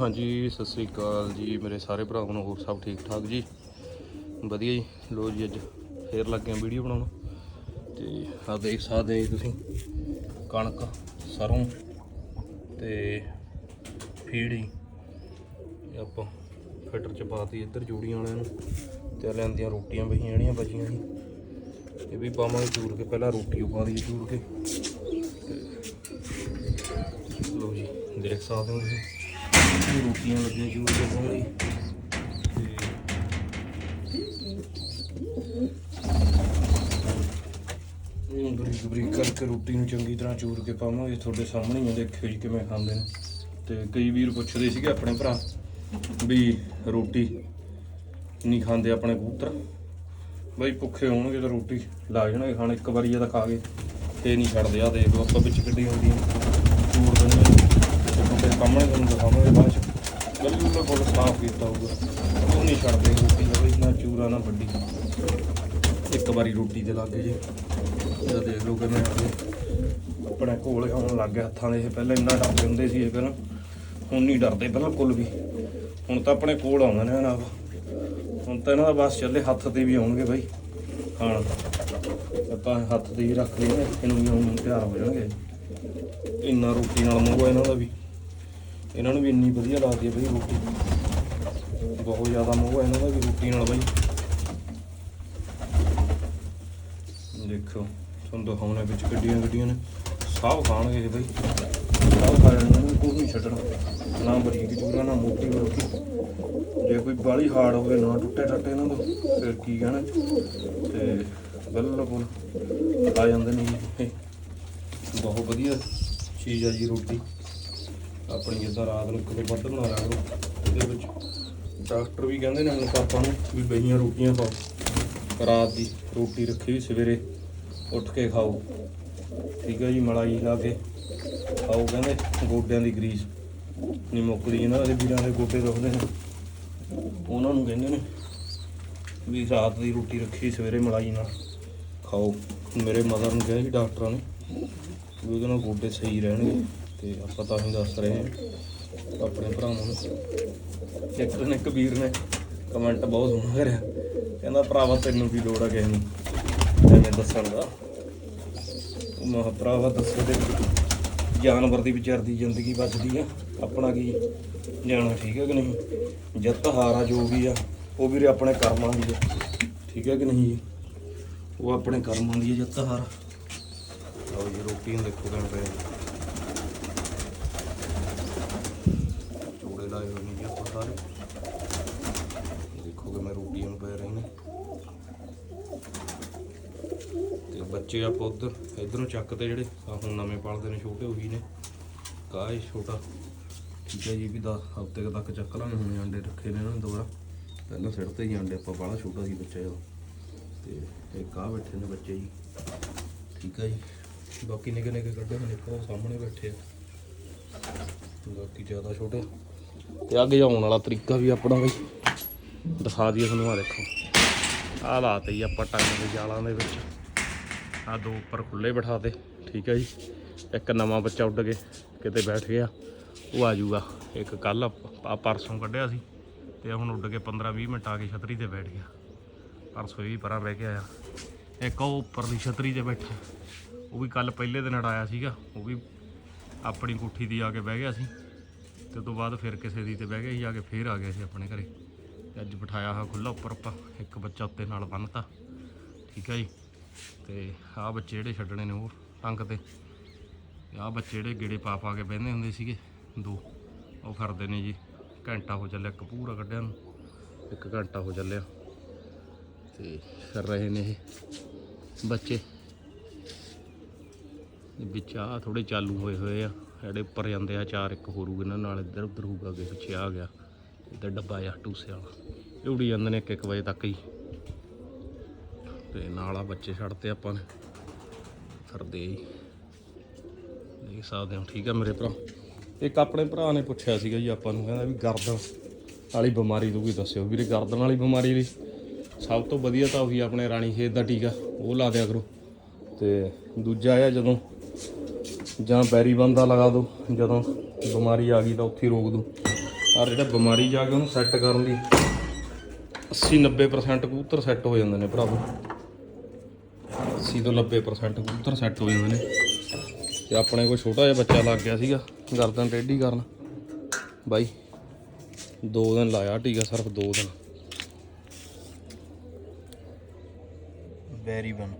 ਹਾਂਜੀ, ਸਤਿ ਸ੍ਰੀ ਅਕਾਲ ਜੀ, ਮੇਰੇ ਸਾਰੇ ਭਰਾਵਾਂ ਨੂੰ ਹੋਰ ਸਭ ਠੀਕ ਠਾਕ ਜੀ? ਵਧੀਆ ਜੀ ਲੋ ਜੀ ਅੱਜ ਫੇਰ ਲੱਗੇ ਆ ਵੀਡੀਓ ਬਣਾਉਣ। ਤੇ ਆ ਦੇਖ ਸਕਦੇ ਜੀ ਤੁਸੀਂ, ਕਣਕ, ਸਰੋਂ ਤੇ ਫੀਡ ਜੀ। ਆਪਾਂ ਫਿਲਟਰ ਚ ਪਾਤੀ ਇੱਧਰ ਜੂੜੀਆਂ ਵਾਲਿਆਂ ਨੂੰ, ਤੇ ਲੈਂਦੀਆਂ ਰੋਟੀਆਂ ਬਹੀਆਂ ਜਿਹੜੀਆਂ ਬਚੀਆਂ ਸੀ ਇਹ ਵੀ ਪਾਵਾਂਗੇ ਚੂਰ ਕੇ, ਪਹਿਲਾਂ ਰੋਟੀ ਪਾ ਦੀ ਚੂਰ ਕੇ। ਲੋ ਜੀ, ਦੇਖ ਸਕਦੇ ਹੋ ਤੁਸੀਂ। ਇਹ ਰੋਟੀਆਂ ਲੱਗੀਆਂ ਚੂਰ ਕੇ ਪਾਉਣ ਲਈ ਇਹ ਬਰੀਕ ਬਰੀਕ ਕਰਕੇ ਰੋਟੀ ਨੂੰ ਚੰਗੀ ਤਰ੍ਹਾਂ ਚੂਰ ਕੇ ਪਾਵਾਂਗੇ। ਤੁਹਾਡੇ ਸਾਹਮਣੇ ਹੀ ਆ, ਦੇਖਿਓ ਜੀ ਕਿਵੇਂ ਖਾਂਦੇ ਨੇ। ਤੇ ਕਈ ਵੀਰ ਪੁੱਛਦੇ ਸੀਗੇ ਆਪਣੇ ਭਰਾ ਵੀ ਰੋਟੀ ਨਹੀਂ ਖਾਂਦੇ ਆਪਣੇ ਕਬੂਤਰ। ਬਈ ਭੁੱਖੇ ਹੋਣਗੇ ਤਾਂ ਰੋਟੀ ਲਾ ਜਾਣਗੇ ਖਾਣ ਇੱਕ ਵਾਰੀ ਜਦ ਖਾ ਗਏ। ਤੇ ਨਹੀਂ ਛੱਡਦੇ ਆ ਦੇਖ ਲਓ ਆਪਾਂ ਵਿੱਚ ਕੱਢੀ ਹੁੰਦੀ ਚੂਰ ਦਿੰਦੇ ਤੁਹਾਡੇ ਸਾਹਮਣੇ ਤੁਹਾਨੂੰ ਦਿਖਾਵਾਂਗੇ ਬਾਅਦ ਚ। ਬਿਲਕੁਲ ਕੋਲ ਸਾਫ਼ ਕੀਤਾ ਹੋਊਗਾ। ਉਹ ਨਹੀਂ ਛੱਡਦੇ ਰੋਟੀ ਦਾ ਨਾ ਚੂਰਾ, ਨਾ ਵੱਡੀ। ਇੱਕ ਵਾਰੀ ਰੋਟੀ ਤੇ ਲੱਗ ਜੇ। ਇਹ ਦੇਖ ਲਓ ਕਿਵੇਂ ਆ ਆਪਣੇ ਕੋਲ ਆਉਣ ਲੱਗ ਗਿਆ ਹੱਥਾਂ ਦੇ। ਇਹ ਪਹਿਲਾਂ ਇੰਨਾ ਡਰਦੇ ਹੁੰਦੇ ਸੀ ਇਹ ਪਹਿਲਾਂ। ਹੁਣ ਨਹੀਂ ਡਰਦੇ ਬਿਲਕੁਲ ਵੀ। ਹੁਣ ਤਾਂ ਆਪਣੇ ਕੋਲ ਆਉਂਦੇ ਨੇ ਨਾ ਹੁਣ ਤਾਂ ਇਹਨਾਂ ਦਾ ਬਸ ਚੱਲੇ ਹੱਥ ਤੇ ਵੀ ਆਉਣਗੇ ਬਾਈ। ਖਾਣ। ਆਪਾਂ ਹੱਥ ਤੇ ਹੀ ਰੱਖ ਲਈਏ। ਇਹਨੂੰ ਵੀ ਹੁਣ ਤਿਆਰ ਹੋ ਜਾਣਗੇ। ਇੰਨਾ ਰੋਟੀ ਨਾਲ ਮੂੰਹ ਇਹਨਾਂ ਦਾ ਵੀ। ਇਹਨਾਂ ਨੂੰ ਵੀ ਇੰਨੀ ਵਧੀਆ ਲੱਗਦੀ ਹੈ ਬਈ ਰੋਟੀ। ਬਹੁਤ ਜ਼ਿਆਦਾ ਮੋਹ ਹੈ ਇਹਨਾਂ ਦਾ ਵੀ ਰੋਟੀ ਨਾਲ ਬਈ। ਦੇਖੋ, ਤੁਹਾਨੂੰ ਦਿਖਾਉਣੇ ਵਿੱਚ ਗੱਡੀਆਂ ਗੱਡੀਆਂ ਨੇ। ਸਭ ਖਾਣਗੇ ਇਹ ਬਈ। ਸਭ ਖਾ ਜਾਣਗੇ ਇਹਨਾਂ ਨੂੰ ਕੋਈ ਨਹੀਂ ਛੱਡਣਾ। ਨਾ ਬਰੀਕ ਚੂਰਾ ਨਾ ਮੋਟੀ ਮੋਟੀ। ਜੇ ਕੋਈ ਬਾਲੀ ਹਾਰਡ ਹੋਵੇ, ਨਾ ਟੁੱਟੇ ਟੱਟੇ ਇਹਨਾਂ ਤੋਂ, ਫਿਰ ਕੀ ਕਹਿਣਾ? ਤੇ ਬਿਲਕੁਲ ਆ ਜਾਂਦੇ ਨੇ ਜੀ। ਬਹੁਤ ਵਧੀਆ ਚੀਜ਼ ਆ ਜੀ ਰੋਟੀ। ਆਪਣੀ ਜਿੱਦਾਂ ਰਾਤ ਨੂੰ ਕਿਤੇ ਵੱਧ ਬਣਾ ਲਿਆ ਕਰੋ ਇਹਦੇ ਵਿੱਚ ਡਾਕਟਰ ਵੀ ਕਹਿੰਦੇ ਨੇ ਹੁਣ ਪਾਪਾ ਨੂੰ ਵੀ ਬਹੀਆਂ ਰੋਟੀਆਂ ਖਾਓ। ਰਾਤ ਦੀ ਰੋਟੀ ਰੱਖੀ ਵੀ ਸਵੇਰੇ, ਉੱਠ ਕੇ ਖਾਓ। ਠੀਕ ਹੈ ਜੀ, ਮਲਾਈ ਲਾ ਕੇ ਖਾਓ ਕਹਿੰਦੇ, ਗੋਡਿਆਂ ਦੀ ਗਰੀਸ। ਨਹੀਂ ਮੁੱਕਦੀ, ਇਹਨਾਂ ਦੇ ਵੀਰਾਂ ਦੇ ਗੋਡੇ ਦੁਖਦੇ ਨੇ। ਉਹਨਾਂ ਨੂੰ ਕਹਿੰਦੇ ਨੇ ਵੀ ਰਾਤ ਦੀ ਰੋਟੀ ਰੱਖੀ ਸਵੇਰੇ ਮਲਾਈ ਨਾਲ, ਖਾਓ। ਮੇਰੇ ਮਦਰ ਨੂੰ ਕਿਹਾ ਜੀ ਡਾਕਟਰਾਂ ਨੇ ਵੀ ਉਹਦੇ ਨਾਲ ਗੋਡੇ ਸਹੀ ਰਹਿਣਗੇ। ਤੇ ਆਪਾਂ ਤਾਂ ਹੀ ਦੱਸ ਰਹੇ ਹਾਂ ਆਪਣੇ ਭਰਾਵਾਂ ਨੂੰ। ਇੱਕ ਦਿਨ ਇੱਕ ਵੀਰ ਨੇ ਕਮੈਂਟ ਬਹੁਤ ਸੋਹਣਾ ਕਰਿਆ। ਕਹਿੰਦਾ, ਭਰਾਵਾ, ਤੈਨੂੰ ਕੀ ਲੋੜ ਆ ਕਿਸੇ ਨੂੰ? ਐਵੇਂ ਦੱਸਣ ਦਾ। ਉਹ ਭਰਾਵਾ, ਦੱਸੋ ਤੇ ਜਾਨਵਰ ਦੀ ਵਿਚਾਰ ਦੀ ਜ਼ਿੰਦਗੀ ਬਚਦੀ ਆ। ਆਪਣਾ ਕੀ ਜਾਣਾ, ਠੀਕ ਹੈ ਕਿ ਨਹੀਂ? ਜਿੱਤ ਹਾਰ ਆ, ਜੋ ਵੀ ਆ, ਉਹ ਵੀਰੇ ਆਪਣੇ ਕਰਮਾਂ ਦੀ ਆ। ਠੀਕ ਹੈ ਕਿ ਨਹੀਂ ਜੀ? ਉਹ ਆਪਣੇ ਕਰਮਾਂ ਦੀ ਆ ਜਿੱਤ ਹਾਰ ਆਓ ਜੀ, ਰੋਟੀ ਨੂੰ ਦੇਖੋ, ਕਿਵੇਂ ਪਏ ਚੂੜੇ ਲਾਏ ਹੋਏ ਨੇ ਜੀ ਆਪਾਂ ਸਾਰੇ ਦੇਖੋ ਕਿ ਮੈਂ ਰੋਟੀ ਨੂੰ ਪੈ ਰਹੀ ਨੇ ਤੇ ਬੱਚੇ ਆਪਾਂ ਉਧਰ ਇਧਰੋਂ ਚੱਕਦੇ ਜਿਹੜੇ ਆ ਹੁਣ ਨਵੇਂ ਪਾਲਦੇ ਨੇ, ਛੋਟੇ ਉਹੀ ਨੇ। ਕਾਹ ਛੋਟਾ? ਠੀਕ ਹੈ ਜੀ, ਵੀ 10 ਹਫ਼ਤੇ ਤੱਕ ਚੱਕ ਲਾਂਗੇ, ਹੁਣ ਆਂਡੇ ਰੱਖੇ ਨੇ ਇਹਨਾਂ ਨੇ ਦੁਬਾਰਾ। ਪਹਿਲਾਂ ਸਿੱਟਦੇ ਹੀ ਆਂਡੇ, ਆਪਾਂ ਬਾਹਲਾ ਛੋਟਾ ਸੀ ਬੱਚਾ ਜਦੋਂ ਤੇ ਇਹ ਕਾਹ ਬੈਠੇ ਨੇ ਬੱਚੇ ਜੀ। ਠੀਕ ਹੈ ਜੀ, ਬਾਕੀ ਨਿੱਕੇ ਨਿੱਕੇ ਕੱਢੇ ਹੋਏ ਨੇ ਉਹ ਸਾਹਮਣੇ ਬੈਠੇ ਆ। ਬਾਕੀ ਜ਼ਿਆਦਾ ਛੋਟੇ। ਤੇ ਅੱਗੇ ਆਉਣ ਵਾਲਾ ਤਰੀਕਾ ਵੀ ਆਪਣਾ ਬਈ। ਦਿਖਾ ਦਈਏ ਤੁਹਾਨੂੰ ਆ ਦੇਖੋ। ਆਹ ਲਾਤੇ ਜੀ, ਆਪਾਂ ਟੰਗ ਦੇ ਜਾਲਾਂ ਦੇ ਵਿੱਚ। ਆ ਦੋ ਉੱਪਰ ਖੁੱਲੇ ਬਿਠਾਤੇ ਠੀਕ ਹੈ ਜੀ। ਇੱਕ ਨਵਾਂ ਬੱਚਾ ਉੱਡ ਕੇ ਕਿਤੇ ਬੈਠ ਗਿਆ। ਉਹ ਆ ਜਾਊਗਾ। ਇੱਕ ਕੱਲ ਪਰਸੋਂ ਕੱਢਿਆ ਸੀ ਤੇ ਹੁਣ ਉੱਡ ਕੇ 15 20 ਮਿੰਟ ਆ ਕੇ ਛਤਰੀ ਤੇ ਬੈਠ ਗਿਆ। ਪਰਸੋਂ ਵੀ ਪਰਾਂ ਬਹਿ ਕੇ ਆਇਆ। ਇੱਕ ਉਹ ਉੱਪਰਲੀ ਛਤਰੀ ਤੇ ਬੈਠਾ। ਉਹ ਵੀ ਕੱਲ ਪਹਿਲੇ ਦਿਨ ਅੜਾਇਆ ਸੀਗਾ। ਉਹ ਵੀ ਆਪਣੀ ਕੋਠੀ ਦੀ ਆ ਕੇ ਬਹਿ ਗਿਆ ਸੀ। ਤੇ ਉਸ ਤੋਂ ਬਾਅਦ ਫਿਰ ਕਿਸੇ ਦੀ ਤੇ ਬਹਿ ਗਿਆ ਸੀ, ਆ ਕੇ ਫੇਰ ਆ ਗਿਆ ਸੀ ਆਪਣੇ ਘਰੇ। ਤੇ ਅੱਜ ਬਿਠਾਇਆ ਹੋਇਆ ਖੁੱਲਾ ਉੱਪਰ ਆਪਾਂ। ਇੱਕ ਬੱਚਾ ਉੱਤੇ ਨਾਲ ਬੰਨਤਾ। ਠੀਕ ਹੈ ਜੀ। ਤੇ ਆਹ ਬੱਚੇ ਜਿਹੜੇ ਛੱਡਣੇ ਨੇ ਉਹ ਟੰਗ ਤੇ। ਆਹ ਬੱਚੇ ਜਿਹੜੇ ਗੇੜੇ ਪਾ ਪਾ ਕੇ ਬਹਿੰਦੇ ਹੁੰਦੇ ਸੀਗੇ, ਦੋ। ਉਹ ਕਰਦੇ ਨੇ ਜੀ। ਘੰਟਾ ਹੋ ਚੱਲਿਆ, ਇੱਕ ਪੂਰਾ ਕੱਢਿਆ ਨੂੰ। ਇੱਕ ਘੰਟਾ ਹੋ ਚੱਲਿਆ। ਤੇ ਕਰ ਰਹੇ ਨੇ ਇਹ ਬੱਚੇ। ਇਹ ਵਿੱਚ ਆ ਥੋੜੇ ਚਾਲੂ ਹੋਏ ਹੋਏ ਆ। ਜਿਹੜੇ ਉੱਪਰ ਜਾਂਦੇ ਆ ਚਾਰ, ਇੱਕ ਹੋਰ ਹੋਊਗਾ ਇਹਨਾਂ ਨਾਲ। ਇੱਧਰ, ਉੱਧਰ ਹੋਊਗਾ ਅੱਗੇ, ਪਿੱਛੇ ਆ ਗਿਆ। ਇੱਧਰ ਡੱਬਾ ਆ ਟੂਸੇ ਵਾਲਾ ਇਹ ਉੜੀ ਜਾਂਦੇ ਨੇ ਇੱਕ ਇੱਕ ਵਜੇ ਤੱਕ ਹੀ। ਤੇ ਨਾਲ ਆ ਬੱਚੇ ਛੱਡਤੇ ਆਪਾਂ ਨੇ। ਫਿਰਦੇ ਜੀ। ਦੇਖ ਸਕਦੇ ਹੋ, ਠੀਕ ਆ ਮੇਰੇ ਭਰਾ। ਇੱਕ ਆਪਣੇ ਭਰਾ ਨੇ ਪੁੱਛਿਆ ਸੀਗਾ ਜੀ ਆਪਾਂ ਨੂੰ, ਕਹਿੰਦਾ ਵੀ ਗਰਦਨ ਵਾਲੀ ਬਿਮਾਰੀ ਤੋਂ ਵੀ ਦੱਸਿਓ। ਵੀਰੇ ਗਰਦਨ ਵਾਲੀ ਬਿਮਾਰੀ ਲਈ ਸਭ ਤੋਂ ਵਧੀਆ ਤਾਂ ਉਹੀ ਆਪਣੇ ਰਾਣੀ ਖੇਤ ਦਾ ਟੀਕਾ, ਉਹ ਲਾ ਦਿਆ ਕਰੋ। ਤੇ ਦੂਜਾ ਆ ਜਦੋਂ ਜਾਂ ਬੈਰੀ ਬੰਦਾ ਲਗਾ ਦਿਓ ਜਦੋਂ ਬਿਮਾਰੀ ਆ ਗਈ ਤਾਂ ਉੱਥੇ ਹੀ ਰੋਕ ਦਿਓ ਪਰ ਜਿਹੜਾ ਬਿਮਾਰੀ ਜਾ ਕੇ ਉਹਨੂੰ ਸੈੱਟ ਕਰਨ ਦੀ 80 90% ਕਬੂਤਰ ਸੈੱਟ ਹੋ ਜਾਂਦੇ ਨੇ ਭਰਾਵੋ। 80 ਤੋਂ 90% ਕਬੂਤਰ ਸੈੱਟ ਹੋ ਜਾਂਦੇ ਨੇ ਤੇ ਆਪਣੇ ਕੋਲ ਛੋਟਾ ਜਿਹਾ ਬੱਚਾ ਲੱਗ ਗਿਆ ਸੀਗਾ, ਗਰਦਨ ਟੇਢੀ ਕਰਨ। ਬਾਈ, ਦੋ ਦਿਨ ਲਾਇਆ ਟੀਕਾ ਸਿਰਫ ਦੋ ਦਿਨ। ਬੈਰੀ ਬਨ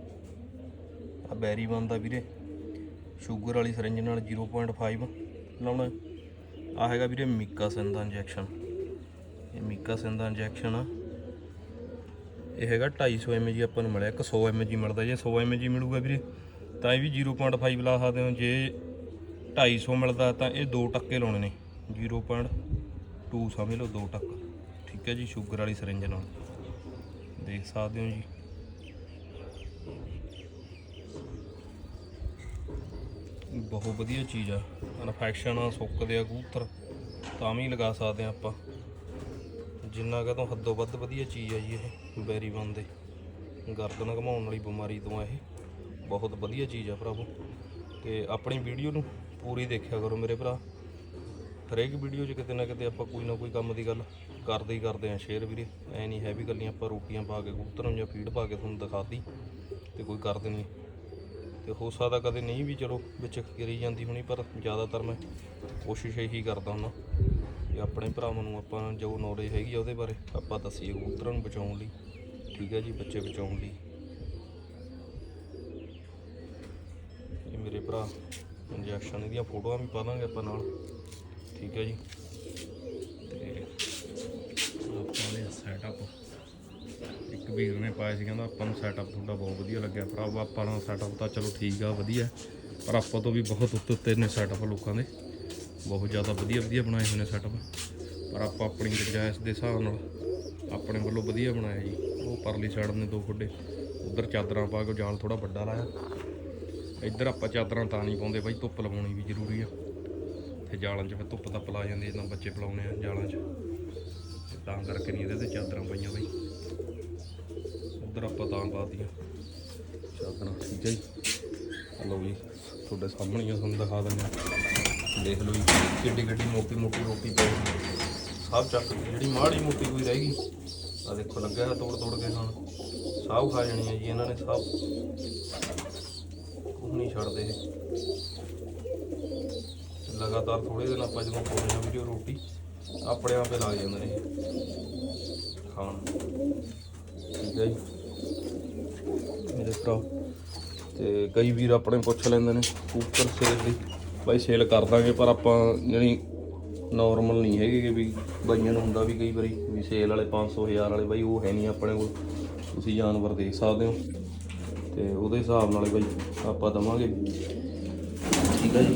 ਆ ਬੈਰੀ ਬਨ ਦਾ ਵੀਰੇ ਸ਼ੂਗਰ ਵਾਲੀ ਸਰਿੰਜ ਨਾਲ 0.5 ਲਾਉਣਾ। ਆ ਹੈਗਾ ਵੀਰੇ ਮੀਕਾਸਿਨ ਦਾ ਇੰਜੈਕਸ਼ਨ ਇਹ ਮੀਕਾਸਿਨ ਦਾ ਇੰਜੈਕਸ਼ਨ ਆ। ਇਹ ਹੈਗਾ 250 mg ਆਪਾਂ ਨੂੰ ਮਿਲਿਆ, ਇੱਕ 100 mg ਮਿਲਦਾ ਜੇ 100 mg ਮਿਲੂਗਾ ਵੀਰੇ। ਤਾਂ ਇਹ ਵੀ 0.5 ਲਾ ਸਕਦੇ ਹੋ, ਜੇ 250 ਮਿਲਦਾ ਤਾਂ ਇਹ ਦੋ ਟੱਕੇ ਲਾਉਣੇ ਨੇ। 0.2 ਸਮਝ ਲਓ, ਦੋ ਟੱਕ। ਠੀਕ ਹੈ ਜੀ ਸ਼ੂਗਰ ਵਾਲੀ ਸਿਰੰਜ ਨਾਲ। ਦੇਖ ਸਕਦੇ ਹੋ ਜੀ। ਬਹੁਤ ਵਧੀਆ ਚੀਜ਼ ਆ। ਇਨਫੈਕਸ਼ਨ ਆ, ਸੁੱਕਦੇ ਆ ਕਬੂਤਰ। ਤਾਂ ਵੀ ਲਗਾ ਸਕਦੇ ਆ ਆਪਾਂ। ਜਿੰਨਾ ਕੁ ਤੋਂ ਹੱਦੋਂ ਵੱਧ ਵਧੀਆ ਚੀਜ਼ ਆ ਜੀ ਇਹ, ਬੈਰੀ ਬੰਦੇ ਗਰਦਨ ਘਮਾਉਣ ਵਾਲੀ ਬਿਮਾਰੀ ਤੋਂ ਆ ਇਹ। ਬਹੁਤ ਵਧੀਆ ਚੀਜ਼ ਆ ਭਰਾਵੋ। ਤੇ ਆਪਣੀ ਵੀਡੀਓ ਨੂੰ ਪੂਰੀ ਦੇਖਿਆ ਕਰੋ ਮੇਰੇ ਭਰਾ। ਹਰੇਕ ਵੀਡੀਓ 'ਚ ਕਿਤੇ ਨਾ ਕਿਤੇ ਆਪਾਂ ਕੋਈ ਨਾ ਕੋਈ ਕੰਮ ਦੀ ਗੱਲ ਕਰਦੇ ਹੀ ਕਰਦੇ ਆ ਸ਼ੇਅਰ ਵੀਰੇ। ਐ ਨਹੀਂ ਹੈ ਵੀ ਗੱਲੀਆਂ ਆਪਾਂ ਰੋਟੀਆਂ ਪਾ ਕੇ ਕਬੂਤਰਾਂ ਨੂੰ ਜਾਂ ਫੀਡ ਪਾ ਕੇ ਤੁਹਾਨੂੰ ਦਿਖਾਤੀ ਤੇ ਕੋਈ ਕਰਦੇ ਨਹੀਂ। ਤੇ ਹੋ ਸਕਦਾ ਕਦੇ ਨਹੀਂ ਵੀ ਚਲੋ ਵਿੱਚ ਕਰੀ ਜਾਂਦੀ ਹੋਣੀ, ਪਰ ਜ਼ਿਆਦਾਤਰ ਮੈਂ ਕੋਸ਼ਿਸ਼ ਇਹੀ ਕਰਦਾ ਹੁੰਦਾ। ਆਪਣੇ ਭਰਾਵਾਂ ਨੂੰ ਆਪਾਂ ਜੋ ਨੌਲੇਜ ਹੈਗੀ ਆ ਉਹਦੇ ਬਾਰੇ ਆਪਾਂ ਦੱਸੀਏ ਕਬੂਤਰਾਂ ਨੂੰ ਬਚਾਉਣ ਲਈ। ਠੀਕ ਹੈ ਜੀ, ਬੱਚੇ ਬਚਾਉਣ ਲਈ। ਇਹ ਮੇਰੇ ਭਰਾ ਇੰਜੈਕਸ਼ਨ ਦੀਆਂ ਫੋਟੋਆਂ ਵੀ ਪਾ ਦਾਂਗੇ ਆਪਾਂ ਨਾਲ। ਠੀਕ ਹੈ ਜੀ। ਤੇ ਆਪਾਂ ਨੇ ਸੈਟਅਪ ਇੱਕ ਵੀਰ ਨੇ ਪਾਇਆ ਸੀ, ਕਹਿੰਦਾ ਆਪਾਂ ਨੂੰ ਸੈਟਅਪ ਤੁਹਾਡਾ ਬਹੁਤ ਵਧੀਆ ਲੱਗਿਆ। ਭਰਾ ਆਪਾਂ ਨੂੰ ਸੈਟਅਪ ਤਾਂ ਚਲੋ ਠੀਕ ਆ, ਵਧੀਆ। ਪਰ ਆਪਾਂ ਤੋਂ ਵੀ ਬਹੁਤ ਉੱਤੇ ਉੱਤੇ ਨੇ ਸੈਟਅਪ ਲੋਕਾਂ ਦੇ। ਬਹੁਤ ਜ਼ਿਆਦਾ ਵਧੀਆ ਵਧੀਆ ਬਣਾਏ ਹੋਏ ਨੇ ਸੈਟਅਪ ਪਰ ਆਪਾਂ ਆਪਣੀ ਗੁੰਜਾਇਸ਼ ਦੇ ਹਿਸਾਬ ਨਾਲ ਆਪਣੇ ਵੱਲੋਂ ਵਧੀਆ ਬਣਾਇਆ ਜੀ। ਉਹ ਪਰਲੀ ਸਾਈਡ ਨੇ ਦੋ ਖੁੱਡੇ। ਉਧਰ ਚਾਦਰਾਂ ਪਾ ਕੇ ਜਾਲ ਥੋੜਾ ਵੱਡਾ ਲਾਇਆ। ਇੱਧਰ ਆਪਾਂ ਚਾਦਰਾਂ ਤਾਂ ਨਹੀਂ ਪਾਉਂਦੇ ਬਾਈ ਧੁੱਪ ਲਵਾਉਣੀ ਵੀ ਜ਼ਰੂਰੀ ਆ। ਤੇ ਜਾਲਾਂ 'ਚ ਫਿਰ ਧੁੱਪ ਤਾਂ ਪਲਾ ਜਾਂਦੀ ਜਦੋਂ ਬੱਚੇ ਪਲਾਉਣੇ ਆ ਜਾਲਾਂ 'ਚ। ਤਾਂ ਕਰਕੇ ਨਹੀਂ ਇਹਦੇ ਤੇ ਚਾਦਰਾਂ ਪਾਈਆਂ ਬਾਈ। ਉਧਰ ਆਪਾਂ ਤਾਂ ਪਾਤੀਆਂ ਚਾਦਰਾਂ। ਠੀਕ ਹੈ ਜੀ। ਲਓ ਜੀ ਤੁਹਾਡੇ ਸਾਹਮਣੇ ਹੀ ਆ, ਤੁਹਾਨੂੰ ਦਿਖਾ ਦਿੰਦੇ ਹਾਂ ਦੇਖ ਲਓ ਜੀ, ਕਿੱਡੀ ਕਿੱਡੀ ਮੋਟੀ ਮੋਟੀ ਰੋਟੀ ਪਈ ਸਭ ਚੱਕ ਜਿਹੜੀ ਮਾੜੀ ਮੋਟੀ ਕੋਈ ਰਹਿ ਗਈ ਆ ਦੇਖੋ ਲੱਗਾ ਹੈ ਤੋੜ ਤੋੜ ਕੇ ਖਾਣ। ਸਭ ਖਾ ਜਾਣੀ ਹੈ ਜੀ, ਇਹਨਾਂ ਨੇ ਸਭ। ਕੁਝ ਨਹੀਂ ਛੱਡਦੇ। ਲਗਾਤਾਰ ਥੋੜੇ ਦਿਨ ਆਪਾਂ ਜਦੋਂ ਪਾਉਂਦੇ ਆ ਵੀਡੀਓ ਰੋਟੀ, ਆਪਣੇ ਆਪੇ ਲੱਗ ਜਾਂਦੇ ਨੇ ਖਾਣ। ਠੀਕ ਹੈ ਜੀ। ਮੇਰੇ ਭਰਾ ਤੇ ਕਈ ਵੀਰ ਆਪਣੇ ਪੁੱਛ ਲੈਂਦੇ ਨੇ, ਕੂਕਰ ਸੇਲ ਦੀ। ਬਾਈ ਸੇਲ ਕਰ ਦਾਂਗੇ, ਪਰ ਆਪਾਂ ਜਿਹੜੀ ਨਾਰਮਲ ਨਹੀਂ ਹੈਗੇ ਕਿ ਵੀ ਬਾਈਆਂ ਨੂੰ ਹੁੰਦਾ ਵੀ ਕਈ ਵਾਰੀ ਵੀ ਸੇਲ ਵਾਲੇ 500 1000 ਵਾਲੇ, ਬਾਈ ਉਹ ਹੈ ਨਹੀਂ ਆਪਣੇ ਕੋਲ। ਤੁਸੀਂ ਜਾਨਵਰ ਦੇਖ ਸਕਦੇ ਹੋ। ਤੇ ਉਹਦੇ ਹਿਸਾਬ ਨਾਲ ਬਾਈ ਆਪਾਂ ਦਵਾਂਗੇ। ਠੀਕ ਹੈ ਜੀ?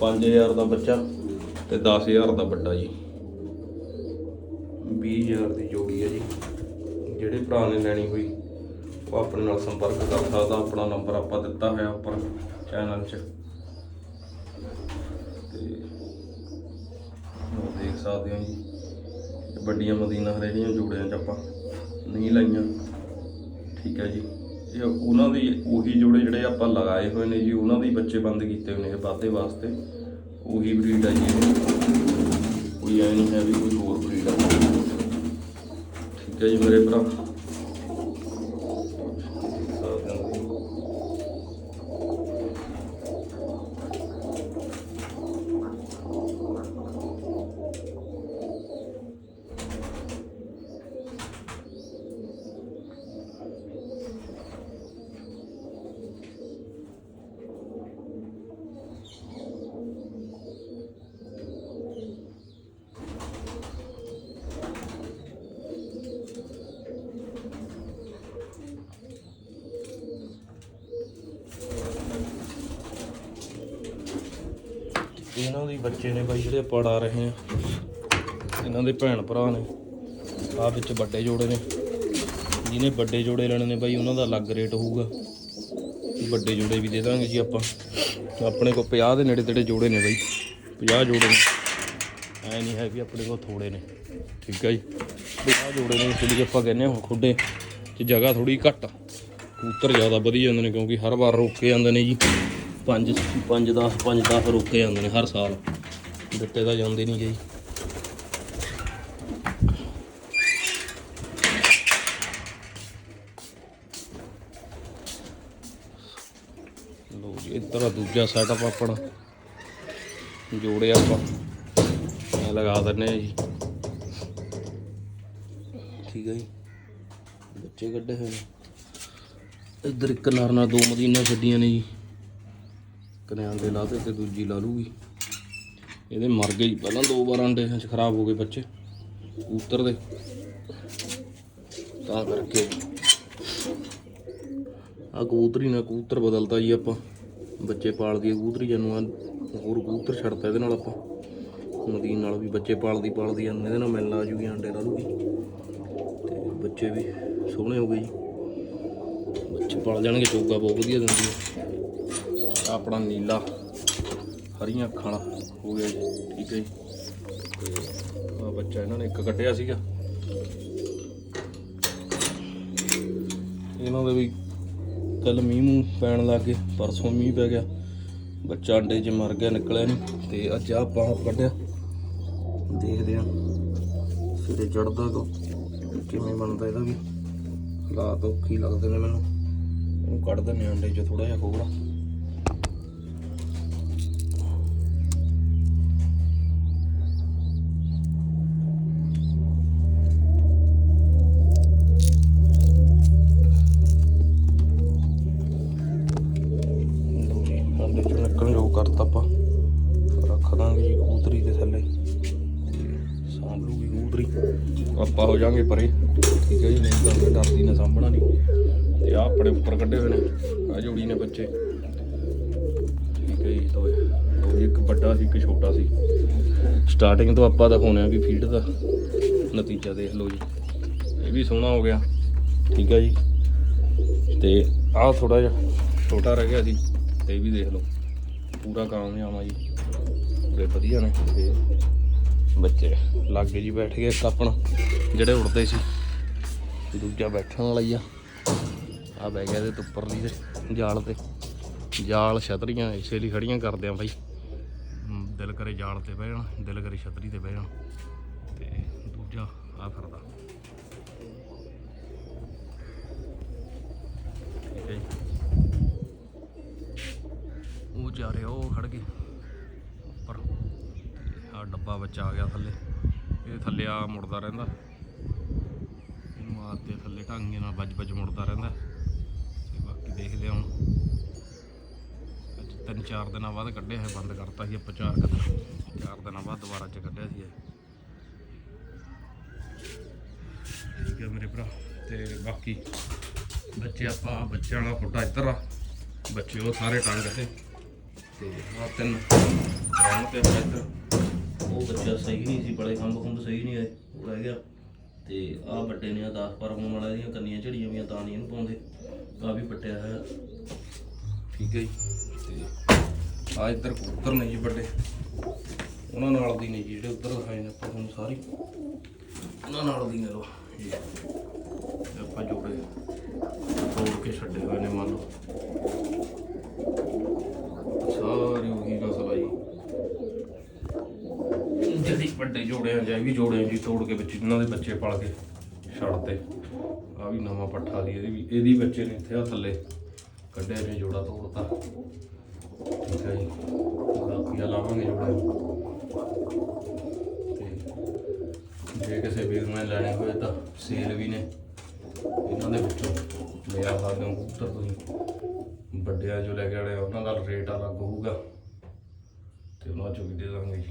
5000 ਦਾ ਬੱਚਾ ਤੇ 10000 ਦਾ ਵੱਡਾ ਜੀ। 20000 ਦੀ ਜੋਗੀ ਹੈ ਜੀ। ਜਿਹੜੇ ਭਰਾ ਨੇ ਲੈਣੀ ਹੋਈ, ਉਹ ਆਪਣੇ ਨਾਲ ਸੰਪਰਕ ਕਰ ਸਕਦਾ। ਆਪਣਾ ਨੰਬਰ ਆਪਾਂ ਦਿੱਤਾ ਹੋਇਆ ਉੱਪਰ ਚੈਨਲ 'ਚ ਤੇ ਉਹ ਦੇਖ ਸਕਦੇ ਹੋ ਜੀ। ਵੱਡੀਆਂ ਮਦੀਨਾ ਹਰੇੜੀਆਂ ਜੋੜਿਆਂ 'ਚ ਆਪਾਂ ਨਹੀਂ ਲਾਈਆਂ। ਠੀਕ ਹੈ ਜੀ। ਇਹ ਉਹਨਾਂ ਦੀ ਉਹੀ ਜੋੜੇ ਜਿਹੜੇ ਆਪਾਂ ਲਗਾਏ ਹੋਏ ਨੇ ਜੀ, ਉਹਨਾਂ ਦੇ ਬੱਚੇ ਬੰਦ ਕੀਤੇ ਹੋਏ ਨੇ ਵਾਧੇ ਵਾਸਤੇ। ਉਹੀ ਬਰੀਡ ਆ ਜੀ ਕੋਈ ਐ ਨਹੀਂ ਹੈ ਵੀ ਕੋਈ ਹੋਰ ਬਰੀਡ ਆ। ਠੀਕ ਹੈ ਜੀ ਮੇਰੇ ਭਰਾ ਸਕਦੇ ਹੋ ਤੁਸੀਂ। ਇਹਨਾਂ ਦੇ ਬੱਚੇ ਨੇ ਬਾਈ ਜਿਹੜੇ ਪੜਾ ਰਹੇ ਆ, ਇਹਨਾਂ ਦੇ ਭੈਣ ਭਰਾ ਨੇ ਆ ਵਿੱਚ ਵੱਡੇ ਜੋੜੇ ਨੇ। ਜਿਹਨੇ ਵੱਡੇ ਜੋੜੇ ਲੈਣੇ ਨੇ ਬਾਈ, ਉਹਨਾਂ ਦਾ ਅਲੱਗ ਰੇਟ ਹੋਊਗਾ। ਵੱਡੇ ਜੋੜੇ ਵੀ ਦੇ ਦਾਂਗੇ ਜੀ ਆਪਾਂ। ਆਪਣੇ ਕੋਲ 50 ਦੇ ਨੇੜੇ ਤੇੜੇ ਜੋੜੇ ਨੇ ਬਾਈ 50 ਜੋੜੇ ਨੇ। ਐ ਨਹੀਂ ਹੈ ਵੀ ਆਪਣੇ ਕੋਲ ਥੋੜੇ ਨੇ। ਠੀਕ ਹੈ ਜੀ? 50 ਜੋੜੇ ਨੇ, ਇਸ ਲਈ ਆਪਾਂ ਕਹਿੰਦੇ ਹਾਂ ਖੁੱਡੇ ਚ ਜਗ੍ਹਾ ਥੋੜੀ ਘੱਟ ਆ। ਕਬੂਤਰ ਜ਼ਿਆਦਾ ਵਧੀ ਜਾਂਦੇ ਨੇ ਕਿਉਂਕਿ ਹਰ ਵਾਰ ਰੋਕੇ ਜਾਂਦੇ ਨੇ ਜੀ। ਪੰਜ 5 10 5 10 ਰੋਕੇ ਜਾਂਦੇ ਨੇ ਹਰ ਸਾਲ। ਦਿੱਤੇ ਤਾਂ ਜਾਂਦੇ ਨਹੀਂ ਜੀ ਲੋ ਜੀ, ਇੱਧਰ ਆ ਦੂਜਾ ਸੈਟਅਪ ਆਪਣਾ। ਜੋੜਿਆ ਆਪਾਂ। ਇਹ ਲਗਾ ਦਿੰਨੇ ਆ ਜੀ। ਠੀਕ ਹੈ ਜੀ। ਬੱਚੇ ਕੱਢੇ ਹੋਏ ਨੇ। ਇੱਧਰ ਇੱਕ ਨਾਰ ਨਾਲ ਦੋ ਮਦੀਨਾ ਛੱਡੀਆਂ ਨੇ ਜੀ। ਕਨਿਆਂ ਦੇ ਲਾਤੇ ਤੇ ਦੂਜੀ ਲਾ ਲੂਗੀ। ਇਹਦੇ ਮਰ ਗਏ ਜੀ। ਪਹਿਲਾਂ ਦੋ ਵਾਰ ਅੰਡੇ ਖਰਾਬ ਹੋ ਗਏ ਬੱਚੇ। ਕਬੂਤਰ ਦੇ। ਤਾਂ ਕਰਕੇ। ਆ ਕਬੂਤਰੀ ਨਾਲ ਕਬੂਤਰ ਬਦਲਤਾ ਜੀ ਆਪਾਂ। ਬੱਚੇ ਪਾਲਦੀ ਕਬੂਤਰੀ ਜਾਨੂੰ ਆ ਹੋਰ ਕਬੂਤਰ ਛੱਡਤਾ ਇਹਦੇ ਨਾਲ ਆਪਾਂ। ਮਦੀਨ ਨਾਲ ਵੀ ਬੱਚੇ ਪਾਲਦੀ ਪਾਲਦੀ ਜਾਂਦੇ ਇਹਦੇ ਨਾਲ ਮਿਲਣ ਆ ਜੂਗੀ, ਅੰਡੇ ਲਾ ਲੂਗੀ। ਤੇ ਬੱਚੇ ਵੀ ਸੋਹਣੇ ਹੋ ਗਏ ਜੀ। ਬੱਚੇ ਪਾਲ ਜਾਣਗੇ, ਚੋਗਾ ਬਹੁਤ ਵਧੀਆ ਦਿੰਦੀ ਹੈ ਆਪਣਾ ਨੀਲਾ ਹਰੀਆਂ ਅੱਖਾਂ ਵਾਲਾ ਹੋ ਗਿਆ ਜੀ, ਠੀਕ ਹੈ ਜੀ। ਤੇ ਆ ਬੱਚਾ ਇਹਨਾਂ ਨੇ ਇੱਕ ਕੱਢਿਆ ਸੀਗਾ। ਇਹਨਾਂ ਦੇ ਵੀ ਕੱਲ ਮੀਂਹ ਮੂੰਹ ਪੈਣ ਲੱਗ ਗਏ, ਪਰਸੋਂ ਮੀਂਹ ਪੈ ਗਿਆ। ਬੱਚਾ ਅੰਡੇ 'ਚ ਮਰ ਗਿਆ, ਨਿਕਲਿਆ ਨਹੀਂ ਤੇ ਅੱਜ ਆ ਆਪਾਂ ਕੱਢਿਆ। ਦੇਖਦੇ ਆ ਸਿਰੇ ਚੜਦਾ ਕੋ, ਕਿਵੇਂ ਬਣਦਾ ਇਹਦਾ ਵੀ। ਹਾਲਾਤ ਔਖੀ ਲੱਗਦੇ ਨੇ ਮੈਨੂੰ। ਇਹਨੂੰ ਕੱਢ ਦਿੰਦੇ ਹਾਂ ਅੰਡੇ 'ਚ ਥੋੜਾ ਜਿਹਾ ਕੋੜਾ ਜੀ 'ਚੋਂ ਨਿਕਲਣ ਜੋ ਕਰਤਾ ਆਪਾਂ। ਰੱਖ ਦਾਂਗੇ ਜੀ ਕੂਤਰੀ ਦੇ ਥੱਲੇ। ਸਾਂਭ ਲੂਗੀ ਕਬੂਤਰੀ। ਆਪਾਂ ਹੋ ਜਾਾਂਗੇ ਪਰੇ। ਠੀਕ ਹੈ ਜੀ, ਨਹੀਂ ਗੱਲ ਡਰਦੀ ਨਾ ਸਾਂਭਣਾ ਨਹੀਂ। ਤੇ ਆ ਆਪਣੇ ਉੱਪਰ ਕੱਢੇ ਹੋਏ ਨੇ ਆ ਜੋੜੀ ਨੇ ਬੱਚੇ। ਠੀਕ ਹੈ ਜੀ ਦੋਏ ਦੋ ਇੱਕ ਵੱਡਾ ਸੀ, ਇੱਕ ਛੋਟਾ ਸੀ। ਸਟਾਰਟਿੰਗ ਤੋਂ ਆਪਾਂ ਦਿਖਾਉਣੇ ਆ ਵੀ ਫੀਡ ਦਾ ਨਤੀਜਾ ਦੇਖ ਲਓ ਜੀ। ਇਹ ਵੀ ਸੋਹਣਾ ਹੋ ਗਿਆ। ਠੀਕ ਹੈ ਜੀ। ਤੇ ਆਹ ਥੋੜਾ ਜਿਹਾ ਛੋਟਾ ਰਹਿ ਗਿਆ ਸੀ। ਇਹ ਵੀ ਦੇਖ ਲਓ। ਪੂਰਾ ਕਾਮਯਾਬ ਆ ਜੀ। ਪੂਰੇ ਵਧੀਆ ਨੇ ਤੇ ਬੱਚੇ ਲਾਗੇ ਜੀ ਬੈਠ ਗਏ ਇੱਕ ਆਪਣਾ, ਜਿਹੜੇ ਉੜਦੇ ਸੀ। ਦੂਜਾ ਬੈਠਣ ਵਾਲਾ ਹੀ ਆ। ਆ ਬਹਿ ਗਿਆ ਇਹਦੇ ਤੋਂ ਉੱਪਰਲੀ ਦੇ ਜਾਲ ਤੇ। ਜਾਲ ਛਤਰੀਆਂ, ਇਸੇ ਲਈ ਖੜੀਆਂ ਕਰਦੇ ਆ ਬਾਈ। ਦਿਲ ਕਰੇ ਜਾਲ ਤੇ ਬਹਿ ਜਾਣ, ਦਿਲ ਕਰੇ ਛਤਰੀ ਤੇ ਬਹਿ ਜਾਣ। ਤੇ ਦੂਜਾ ਆ ਫਿਰਦਾ ਠੀਕ ਹੈ ਜੀ ਉਹ ਜਾ ਰਿਹਾ ਉਹ ਖੜ ਗਏ ਉੱਪਰ ਆ ਡੱਬਾ ਵਿੱਚ ਆ ਗਿਆ ਥੱਲੇ। ਇਹ ਥੱਲੇ ਆ ਮੁੜਦਾ ਰਹਿੰਦਾ। ਇਹਨੂੰ ਆਤੇ ਥੱਲੇ ਢਾਂਗੇ ਨਾਲ ਵੱਜ ਵੱਜ ਮੁੜਦਾ ਰਹਿੰਦਾ। ਤੇ ਬਾਕੀ ਦੇਖਦੇ ਹਾਂ ਹੁਣ। ਅੱਜ ਤਿੰਨ ਚਾਰ ਦਿਨਾਂ ਬਾਅਦ ਕੱਢਿਆ ਹੈ ਬੰਦ ਕਰਤਾ ਸੀ ਆਪਾਂ ਚਾਰ ਕੁ ਦਿਨ ਚਾਰ ਦਿਨਾਂ ਬਾਅਦ ਦੁਬਾਰਾ ਚ ਕੱਢਿਆ ਸੀ ਇਹ। ਠੀਕ ਹੈ ਮੇਰੇ ਭਰਾ। ਤੇ ਬਾਕੀ ਬੱਚੇ ਆਪਾਂ, ਬੱਚਿਆਂ ਵਾਲਾ ਫੋਟਾ ਇੱਧਰ ਆ। ਬੱਚੇ ਉਹ ਸਾਰੇ ਟੰਗ ਤੇ ਤੇ ਆ ਤਿੰਨ। ਰੰਗ ਤੇ ਆਪਾਂ ਇੱਧਰ ਉਹ ਬੱਚਾ ਸਹੀ ਨਹੀਂ ਸੀ, ਬੜੇ ਖੰਭ ਖੰਭ ਸਹੀ ਨਹੀਂ ਆਏ, ਉਹ ਰਹਿ ਗਿਆ। ਤੇ ਆ ਵੱਡੇ ਨੇ ਆ 10 ਪਰ ਹੋਣ ਵਾਲਾ ਦੀਆਂ ਕੰਨੀਆਂ ਝੜੀਆਂ ਵੀਆਂ ਤਾਂ ਨਹੀਂ ਇਹਨੂੰ ਪਾਉਂਦੇ। ਕਾਫੀ ਵੀ ਪੱਟਿਆ ਹੈ ਠੀਕ ਹੈ ਜੀ। ਤੇ ਆ ਇੱਧਰ ਕਬੂਤਰ ਨੇ ਜੀ ਵੱਡੇ। ਉਹਨਾਂ ਨਾਲ ਦੀ ਨੇ ਜੀ ਜਿਹੜੇ ਉੱਧਰ ਦਿਖਾਏ ਨੇ ਆਪਾਂ ਤੁਹਾਨੂੰ ਸਾਰੀ। ਉਹਨਾਂ ਨਾਲ ਦੀ ਨੇ ਲੋ ਇਹ ਆਪਾਂ ਜੋੜੇ ਤੋੜ ਕੇ ਛੱਡੇ ਹੋਏ ਨੇ ਮੰਨ ਲਓ ਸਾਰੀ ਉਹੀ ਨਸਲ ਆ ਜੀ ਜਿਹੜੀ ਵੱਡੇ ਜੋੜਿਆਂ ਆ, ਜਾਂ ਵੀ ਜੋੜੇ ਜੀ ਤੋੜ ਕੇ ਵਿੱਚ, ਇਹਨਾਂ ਦੇ ਬੱਚੇ ਪਲ ਕੇ ਛੱਡਤੇ ਆ ਵੀ ਨਵਾਂ ਪੱਠਾ ਸੀ ਇਹਦੀ ਵੀ, ਇਹਦੀ ਬੱਚੇ ਨੇ ਇੱਥੇ ਆ ਥੱਲੇ ਕੱਢਿਆ ਨੇ ਜੋੜਾ ਤੋੜਤਾ। ਠੀਕ ਹੈ ਜੀ। ਬਾਕੀ ਆ ਲਾਵਾਂਗੇ ਜੋੜਾ। ਤੇ ਜੇ ਕਿਸੇ ਵੀਰ ਨੇ ਲੈਣੇ ਹੋਏ ਤਾਂ ਸੇਲ ਵੀ ਨੇ। ਇਹਨਾਂ ਦੇ ਵਿੱਚੋਂ ਲਿਆ ਸਕਦੇ ਹੋ ਕਬੂਤਰ ਤੁਸੀਂ। ਵੱਡਿਆਂ ਜੋ ਲੈ ਕੇ ਆੜੇ ਉਹਨਾਂ ਦਾ ਰੇਟ ਅਲੱਗ ਹੋਊਗਾ। ਤੇ ਉਹਨਾਂ ਚੋਂ ਵੀ ਦੇ ਦਾਂਗੇ ਜੀ।